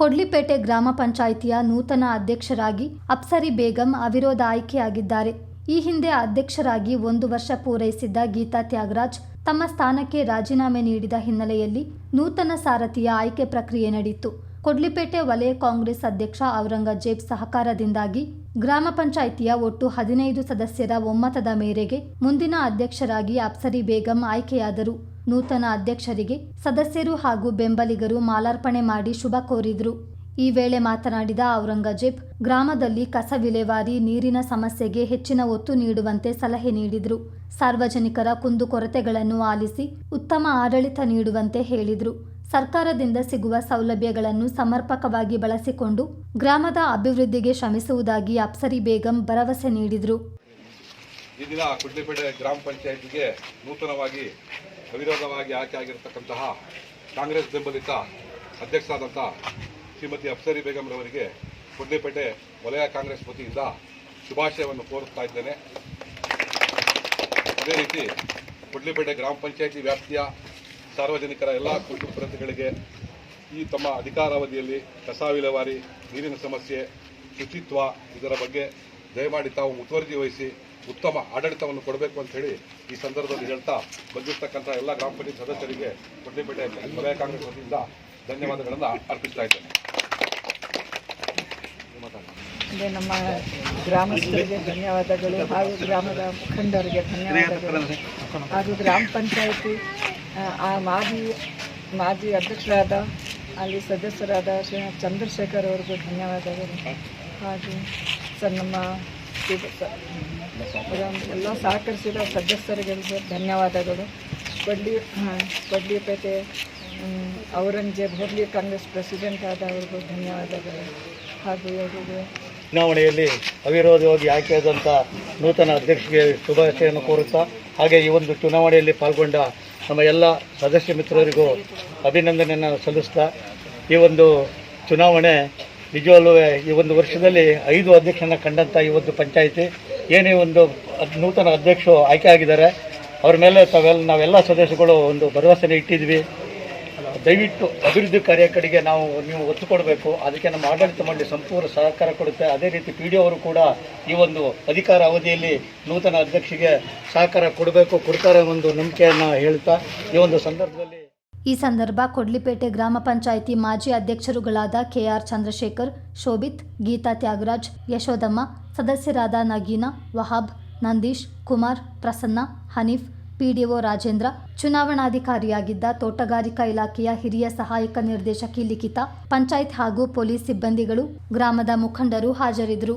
ಕೊಡ್ಲಿಪೇಟೆ ಗ್ರಾಮ ಪಂಚಾಯಿತಿಯ ನೂತನ ಅಧ್ಯಕ್ಷರಾಗಿ ಅಪ್ಸರಿ ಬೇಗಂ ಅವಿರೋಧ ಆಯ್ಕೆಯಾಗಿದ್ದಾರೆ. ಈ ಹಿಂದೆ ಅಧ್ಯಕ್ಷರಾಗಿ ಒಂದು ವರ್ಷ ಪೂರೈಸಿದ್ದ ಗೀತಾ ತ್ಯಾಗರಾಜ್ ತಮ್ಮ ಸ್ಥಾನಕ್ಕೆ ರಾಜೀನಾಮೆ ನೀಡಿದ ಹಿನ್ನೆಲೆಯಲ್ಲಿ ನೂತನ ಸಾರಥಿಯ ಆಯ್ಕೆ ಪ್ರಕ್ರಿಯೆ ನಡೆಯಿತು ಕೊಡ್ಲಿಪೇಟೆ ವಲಯ ಕಾಂಗ್ರೆಸ್ ಅಧ್ಯಕ್ಷ ಔರಂಗಜೇಬ್ ಸಹಕಾರದಿಂದಾಗಿ ಗ್ರಾಮ ಪಂಚಾಯಿತಿಯ ಒಟ್ಟು ಹದಿನೈದು ಸದಸ್ಯರ ಒಮ್ಮತದ ಮೇರೆಗೆ ಮುಂದಿನ ಅಧ್ಯಕ್ಷರಾಗಿ ಅಪ್ಸರಿ ಬೇಗಂ ಆಯ್ಕೆಯಾದರು. ನೂತನ ಅಧ್ಯಕ್ಷರಿಗೆ ಸದಸ್ಯರು ಹಾಗೂ ಬೆಂಬಲಿಗರು ಮಾಲಾರ್ಪಣೆ ಮಾಡಿ ಶುಭ ಕೋರಿದರು. ಈ ವೇಳೆ ಮಾತನಾಡಿದ ಔರಂಗಜೇಬ್, ಗ್ರಾಮದಲ್ಲಿ ಕಸ ವಿಲೇವಾರಿ ನೀರಿನ ಸಮಸ್ಯೆಗೆ ಹೆಚ್ಚಿನ ಒತ್ತು ನೀಡುವಂತೆ ಸಲಹೆ ನೀಡಿದರು. ಸಾರ್ವಜನಿಕರ ಕುಂದುಕೊರತೆಗಳನ್ನು ಆಲಿಸಿ ಉತ್ತಮ ಆಡಳಿತ ನೀಡುವಂತೆ ಹೇಳಿದರು. ಸರ್ಕಾರದಿಂದ ಸಿಗುವ ಸೌಲಭ್ಯಗಳನ್ನು ಸಮರ್ಪಕವಾಗಿ ಬಳಸಿಕೊಂಡು ಗ್ರಾಮದ ಅಭಿವೃದ್ಧಿಗೆ ಶ್ರಮಿಸುವುದಾಗಿ ಅಪ್ಸರಿ ಬೇಗಂ ಭರವಸೆ ನೀಡಿದರು. ಈ ದಿನ ಕುಡ್ಲಿಪೇಟೆ ಗ್ರಾಮ ಪಂಚಾಯತಿಗೆ ನೂತನವಾಗಿ ಅವಿರೋಧವಾಗಿ ಆಯ್ಕೆ ಆಗಿರತಕ್ಕಂತಹ ಕಾಂಗ್ರೆಸ್ ಬೆಂಬಲಿತ ಅಧ್ಯಕ್ಷರಾದಂಥ ಶ್ರೀಮತಿ ಅಪ್ಸರಿ ಬೇಗಂರವರಿಗೆ ಕುಡ್ಲಿಪೇಟೆ ವಲಯ ಕಾಂಗ್ರೆಸ್ ವತಿಯಿಂದ ಶುಭಾಶಯವನ್ನು ಕೋರುತ್ತಾ ಇದ್ದೇನೆ. ಅದೇ ರೀತಿ ಕುಡ್ಲಿಪೇಟೆ ಗ್ರಾಮ ಪಂಚಾಯಿತಿ ವ್ಯಾಪ್ತಿಯ ಸಾರ್ವಜನಿಕರ ಎಲ್ಲ ಕುಂದುಕೊರತೆಗಳಿಗೆ ಈ ತಮ್ಮ ಅಧಿಕಾರಾವಧಿಯಲ್ಲಿ ಕಸ ವಿಲೇವಾರಿ ನೀರಿನ ಸಮಸ್ಯೆ, ಶುಚಿತ್ವ ಇದರ ಬಗ್ಗೆ ದಯಮಾಡಿ ತಾವು ಮುತುವರ್ಜಿ ವಹಿಸಿ ಉತ್ತಮ ಆಡಳಿತವನ್ನು ಕೊಡಬೇಕು ಅಂತ ಹೇಳಿ ಈ ಸಂದರ್ಭದಲ್ಲಿ ಹೇಳ್ತಾ ಬಂದಿರತಕ್ಕಂಥ ಎಲ್ಲ ಗ್ರಾಮ ಪಂಚಾಯತ್ ಸದಸ್ಯರಿಗೆ ಕೊಡ್ಲಿಪೇಟೆ ವಲಯ ಕಾಂಗ್ರೆಸ್ ವತಿಯಿಂದ ಧನ್ಯವಾದಗಳನ್ನು ಅರ್ಪಿಸ್ತಾ ಇದ್ದೇನೆ. ಅಂದರೆ ನಮ್ಮ ಗ್ರಾಮಸ್ಥರಿಗೆ ಧನ್ಯವಾದಗಳು ಹಾಗೂ ಗ್ರಾಮದ ಮುಖಂಡರಿಗೆ ಧನ್ಯವಾದಗಳು. ಹಾಗೂ ಗ್ರಾಮ ಪಂಚಾಯತಿ ಆ, ಆ ಮಾಜಿ ಮಾಜಿ ಅಧ್ಯಕ್ಷರಾದ ಅಲ್ಲಿ ಸದಸ್ಯರಾದ ಶ್ರೀ ಚಂದ್ರಶೇಖರ್ ಅವ್ರಿಗೂ ಧನ್ಯವಾದಗಳು. ಹಾಗೂ ಸರ್ ನಮ್ಮ ಎಲ್ಲ ಸಹಕರಿಸಿದ ಸದಸ್ಯರಿಗೆ ಧನ್ಯವಾದಗಳು. ಬಡ್ಡಿ ಕೊಡ್ಲಿಪೇಟೆ ಪೇಟೆ ಔರಂಗಜೇಬ್ ಹೋಗ್ಲಿ ಕಾಂಗ್ರೆಸ್ ಪ್ರೆಸಿಡೆಂಟ್ ಆದ ಅವ್ರಿಗೂ ಧನ್ಯವಾದಗಳು. ಹಾಗೂ ಇವರಿಗೆ ಚುನಾವಣೆಯಲ್ಲಿ ಅವಿರೋಧವಾಗಿ ಆಯ್ಕೆಯಾದಂಥ ನೂತನ ಅಧ್ಯಕ್ಷರಿಗೆ ಶುಭಾಶಯನ್ನು ಕೋರುತ್ತಾ, ಹಾಗೆ ಈ ಒಂದು ಚುನಾವಣೆಯಲ್ಲಿ ಪಾಲ್ಗೊಂಡ ನಮ್ಮ ಎಲ್ಲ ಸದಸ್ಯ ಮಿತ್ರರಿಗೂ ಅಭಿನಂದನೆಯನ್ನು ಸಲ್ಲಿಸ್ತಾ, ಈ ಒಂದು ಚುನಾವಣೆ ನಿಜವಲ್ಲೂ ಈ ಒಂದು ವರ್ಷದಲ್ಲಿ ಐದು ಅಧ್ಯಕ್ಷನ ಕಂಡಂಥ ಈ ಒಂದು ಪಂಚಾಯಿತಿ. ಏನೇ ಒಂದು ನೂತನ ಅಧ್ಯಕ್ಷರು ಆಯ್ಕೆ ಆಗಿದ್ದಾರೆ, ಅವ್ರ ಮೇಲೆ ತಾವೆಲ್ಲ ನಾವೆಲ್ಲ ಸದಸ್ಯಗಳು ಒಂದು ಭರವಸೆನ ಇಟ್ಟಿದ್ವಿ. ದಯವಿಟ್ಟು ಅಭಿವೃದ್ಧಿ ಕಾರ್ಯ ಕಡೆಗೆ ನಾವು, ನೀವು ಒತ್ತು ಕೊಡಬೇಕು. ಅದಕ್ಕೆ ನಮ್ಮ ಆಡಳಿತ ಮಂಡಳಿ ಸಂಪೂರ್ಣ ಸಹಕಾರ ಕೊಡುತ್ತೆ. ಅದೇ ರೀತಿ ಪಿ ಡಿ ಅವರು ಕೂಡ ಈ ಒಂದು ಅಧಿಕಾರ ಅವಧಿಯಲ್ಲಿ ನೂತನ ಅಧ್ಯಕ್ಷಿಗೆ ಸಹಕಾರ ಕೊಡಬೇಕು, ಕೊಡ್ತಾರೆ ಒಂದು ನಂಬಿಕೆಯನ್ನು ಹೇಳ್ತಾ, ಈ ಒಂದು ಸಂದರ್ಭದಲ್ಲಿ ಈ ಸಂದರ್ಭ ಕೊಡ್ಲಿಪೇಟೆ ಗ್ರಾಮ ಪಂಚಾಯಿತಿ ಮಾಜಿ ಅಧ್ಯಕ್ಷರುಗಳಾದ ಕೆಆರ್ ಚಂದ್ರಶೇಖರ್, ಶೋಭಿತ್, ಗೀತಾ ತ್ಯಾಗರಾಜ್ ಯಶೋದಮ್ಮ ಸದಸ್ಯರಾದ ನಗೀನಾ, ವಹಾಬ್, ನಂದೀಶ್, ಕುಮಾರ್, ಪ್ರಸನ್ನ, ಹನೀಫ್, ಪಿಡಿಒ ರಾಜೇಂದ್ರ, ಚುನಾವಣಾಧಿಕಾರಿಯಾಗಿದ್ದ ತೋಟಗಾರಿಕಾ ಇಲಾಖೆಯ ಹಿರಿಯ ಸಹಾಯಕ ನಿರ್ದೇಶಕಿ ಲಿಖಿತ, ಪಂಚಾಯತ್ ಹಾಗೂ ಪೊಲೀಸ್ ಸಿಬ್ಬಂದಿಗಳು, ಗ್ರಾಮದ ಮುಖಂಡರು ಹಾಜರಿದ್ದರು.